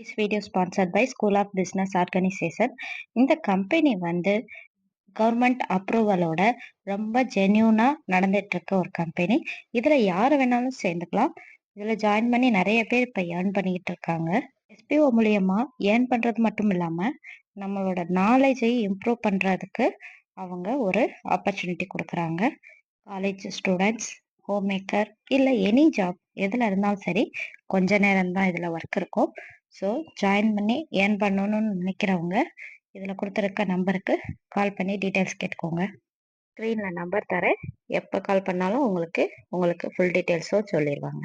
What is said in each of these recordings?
This video sponsored by school of business organisation இந்த company வந்து government அப்ரூவலோட ரொம்ப ஜென்யூனாக நடந்துட்டு இருக்க ஒரு கம்பெனி இதில் யார் வேணாலும் சேர்ந்துக்கலாம். இதில் ஜாயின் பண்ணி நிறைய பேர் இப்போ ஏர்ன் பண்ணிக்கிட்டு இருக்காங்க எஸ்பிஓ மூலியமாக ஏர்ன் பண்ணுறது மட்டும் இல்லாமல் நம்மளோட நாலேஜை இம்ப்ரூவ் பண்ணுறதுக்கு அவங்க ஒரு ஆப்பர்ச்சுனிட்டி கொடுக்குறாங்க. காலேஜ் ஸ்டூடெண்ட்ஸ் ஹோம் மேக்கர் இல்லை எனி ஜாப் எதில் இருந்தாலும் சரி கொஞ்ச நேரம் தான் இதில் ஒர்க் இருக்கும். ஸோ ஜாயின் பண்ணி ஏர்ன் பண்ணணும்னு நினைக்கிறவங்க இதில் கொடுத்துருக்க நம்பருக்கு கால் பண்ணி டீட்டெயில்ஸ் கேட்டுக்கோங்க. ஸ்க்ரீனில் நம்பர் தரேன். எப்போ கால் பண்ணாலும் உங்களுக்கு உங்களுக்கு ஃபுல் டீட்டெயில்ஸும் சொல்லிடுவாங்க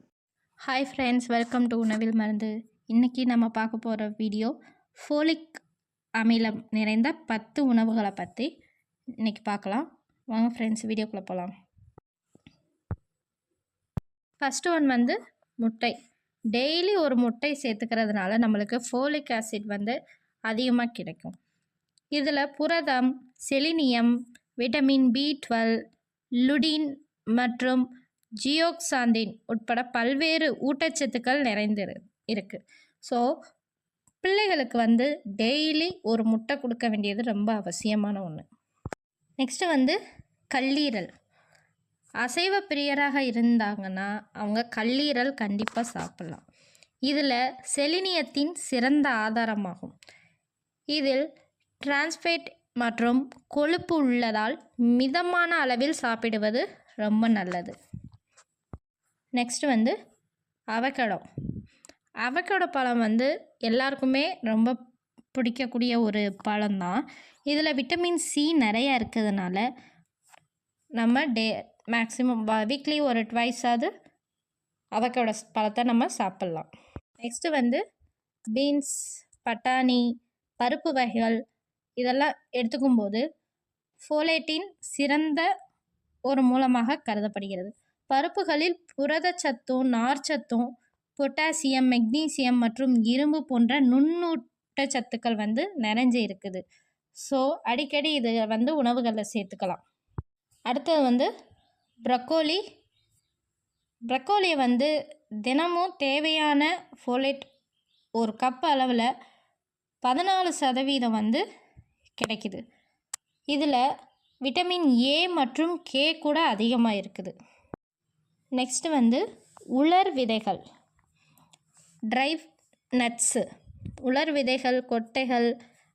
ஹாய் ஃப்ரெண்ட்ஸ் வெல்கம் டு உணவில் மருந்து. இன்றைக்கி நம்ம பார்க்க போகிற வீடியோ ஃபோலிக் அமிலம் நிறைந்த பத்து உணவுகளை பற்றி இன்றைக்கி பார்க்கலாம். வாங்க ஃப்ரெண்ட்ஸ் வீடியோக்குள்ளே போகலாம் ஃபஸ்ட்டு ஒன் வந்து முட்டை. டெய்லி ஒரு முட்டை சேர்த்துக்கிறதுனால நம்மளுக்கு ஃபோலிக் ஆசிட் வந்து அதிகமாக கிடைக்கும். இதில் புரதம் selenium vitamin B twelve lutein மற்றும் ஜியோக்சாந்தின் உட்பட பல்வேறு ஊட்டச்சத்துக்கள் நிறைந்து இருக்குது ஸோ பிள்ளைகளுக்கு வந்து டெய்லி ஒரு முட்டை கொடுக்க வேண்டியது ரொம்ப அவசியமான ஒன்று நெக்ஸ்ட்டு வந்து கல்லீரல். அசைவ பிரியராக இருந்தாங்கன்னா அவங்க கல்லீரல் கண்டிப்பாக சாப்பிட்லாம். இதில் செலினியத்தின் சிறந்த ஆதாரமாகும். இதில் டிரான்ஸ்பேட் மற்றும் கொழுப்பு உள்ளதால் மிதமான அளவில் சாப்பிடுவது ரொம்ப நல்லது. நெக்ஸ்ட் வந்து அவக்கடோ அவக்கடோ பழம் வந்து எல்லாருக்குமே ரொம்ப பிடிக்கக்கூடிய ஒரு பழம்தான். இதில் விட்டமின் சி நிறையா இருக்கிறதுனால நம்ம டே மேக்ஸிமம் வீக்லி ஒரு ட்வைஸாவது அவக்கோட பழத்தை நம்ம சாப்பிட்லாம். நெக்ஸ்ட்டு வந்து பீன்ஸ் பட்டாணி பருப்பு வகைகள் இதெல்லாம் எடுத்துக்கும் போது ஃபோலேட்டின் சிறந்த ஒரு மூலமாக கருதப்படுகிறது. பருப்புகளில் புரதச்சத்தும் நார்ச்சத்தும் பொட்டாசியம் மெக்னீசியம் மற்றும் இரும்பு போன்ற நுண்ணூட்டச்சத்துக்கள் வந்து நிறைஞ்சு இருக்குது. ஸோ அடிக்கடி இது வந்து உணவுகளில் சேர்த்துக்கலாம். அடுத்தது வந்து ப்ரக்கோலி. ப்ரக்கோலியை வந்து தினமும் தேவையான ஃபோலேட் ஒரு கப் அளவில் பதினாலு சதவீதம் வந்து கிடைக்குது. இதில் விட்டமின் ஏ மற்றும் கே கூட அதிகமாக இருக்குது. நெக்ஸ்ட்டு வந்து உலர் விதைகள். ட்ரை நட்ஸு உலர் விதைகள் கொட்டைகள்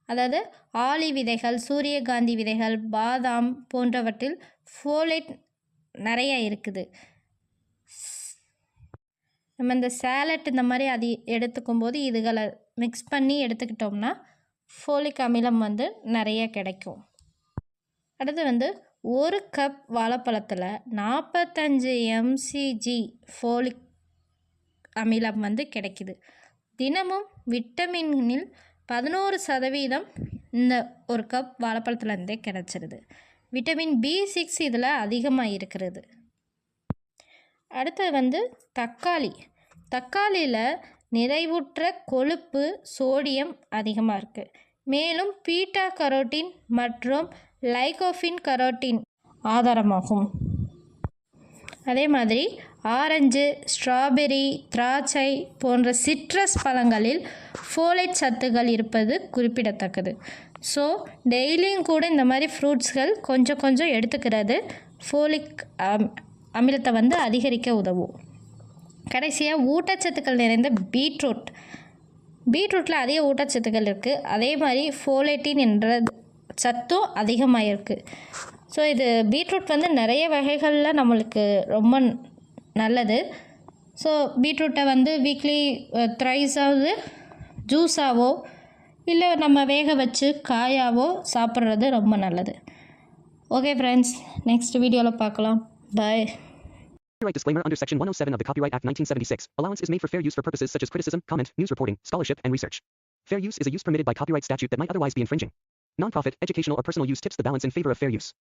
அதாவது ஆலி விதைகள் சூரியகாந்தி விதைகள் பாதாம் போன்றவற்றில் ஃபோலேட் நிறைய இருக்குது. நம்ம இந்த சேலட் இந்த மாதிரி அது எடுத்துக்கும் போது இதுகளை மிக்ஸ் பண்ணி எடுத்துக்கிட்டோம்னா ஃபோலிக் அமிலம் வந்து நிறைய கிடைக்கும். அடுத்து வந்து ஒரு கப் வாழைப்பழத்தில் நாற்பத்தஞ்சு எம்சிஜி ஃபோலிக் அமிலம் வந்து கிடைக்குது. தினமும் விட்டமினில் பதினோரு சதவீதம் இந்த ஒரு கப் வாழைப்பழத்துலேருந்தே கிடச்சிருது. விட்டமின் பி சிக்ஸ் இதில் அதிகமாக இருக்கிறது. அடுத்தது வந்து தக்காளி. தக்காளியில் நிறைவுற்ற கொழுப்பு சோடியம் அதிகமாக இருக்குது மேலும் பீட்டா கரோட்டின் மற்றும் லைகோஃபின் கரோட்டின் ஆதாரமாகும். அதே மாதிரி ஆரஞ்சு ஸ்ட்ராபெரி திராட்சை போன்ற சிட்ரஸ் பழங்களில் ஃபோலைட் சத்துகள் இருப்பது குறிப்பிடத்தக்கது. ஸோ டெய்லியும் கூட இந்த மாதிரி ஃப்ரூட்ஸ்கள் கொஞ்சம் கொஞ்சம் எடுத்துக்கிறது ஃபோலிக் அமிலத்தை வந்து அதிகரிக்க உதவும். கடைசியாக ஊட்டச்சத்துக்கள் நிறைந்த பீட்ரூட். பீட்ரூட்டில் அதிக ஊட்டச்சத்துக்கள் இருக்குது அதே மாதிரி ஃபோலேட்டின் என்ற சத்தும் அதிகமாக இருக்குது ஸோ இது பீட்ரூட் வந்து நிறைய வகைகளில் நம்மளுக்கு ரொம்ப நல்லது ஸோ பீட்ரூட்டை வந்து வீக்லி த்ரைஸாவது ஜூஸாவோ இல்லை நம்ம வேக வச்சு காயாவோ சாப்பிட்றது ரொம்ப நல்லது ஓகே ஃப்ரெண்ட்ஸ் நெக்ஸ்ட் வீடியோவில் பார்க்கலாம் பாய் Copyright disclaimer under Section 107 of the Copyright Act 1976. Allowance is made for fair use for purposes such as criticism, comment, news reporting, scholarship, and research. Fair use is a use permitted by copyright statute that might otherwise be infringing. Nonprofit, educational or personal use tips the balance in favor of fair use.